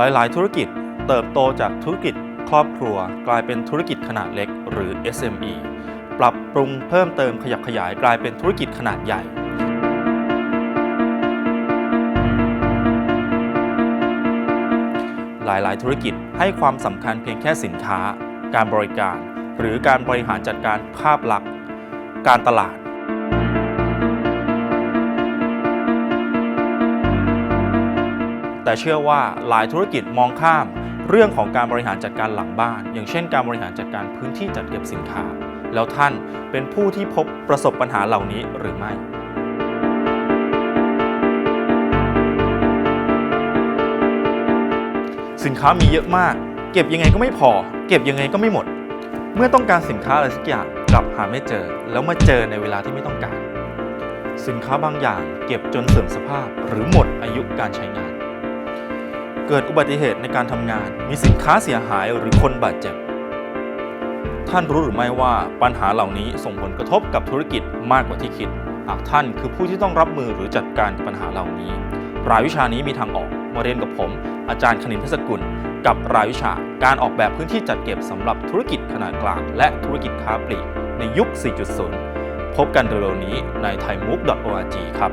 หลาย ๆ ธุรกิจเติบโตจากธุรกิจครอบครัว กลายเป็นธุรกิจขนาดเล็กหรือ SME ปรับปรุงเพิ่มเติมขยับขยายกลายเป็นธุรกิจขนาดใหญ่ หลาย ๆ ธุรกิจให้ความสำคัญเพียงแค่สินค้า การบริการ หรือการบริหารจัดการภาพลักษณ์ การตลาด แต่เชื่อว่าหลายธุรกิจมองข้าม เรื่องของการบริหารจัดการหลังบ้าน อย่างเช่น การบริหารจัดการพื้นที่จัดเก็บสินค้า แล้วท่านเป็นผู้ที่พบประสบปัญหาเหล่านี้หรือไม่สินค้ามีเยอะมาก เก็บยังไงก็ไม่พอ เก็บยังไงก็ไม่หมด เมื่อต้องการสินค้าอะไรสักอย่างกลับหาไม่เจอ แล้วมาเจอในเวลาที่ไม่ต้องการ สินค้าบางอย่างเก็บจนเสื่อมสภาพหรือหมดอายุการใช้งาน เกิดอุบัติเหตุในการทำงาน มีสินค้าเสียหายหรือคนบาดเจ็บ ท่านรู้หรือไม่ว่าปัญหาเหล่านี้ส่งผลกระทบกับธุรกิจมากกว่าที่คิด หากท่านคือผู้ที่ต้องรับมือหรือจัดการกับปัญหาเหล่านี้ รายวิชานี้มีทางออก มาเรียนกับผม อาจารย์คณินเทศกุล กับรายวิชาการออกแบบพื้นที่จัดเก็บสำหรับธุรกิจขนาดกลาง และธุรกิจค้าปลีกในยุค 4.0 พบกันเร็วๆนี้ใน thaiMove.org ครับ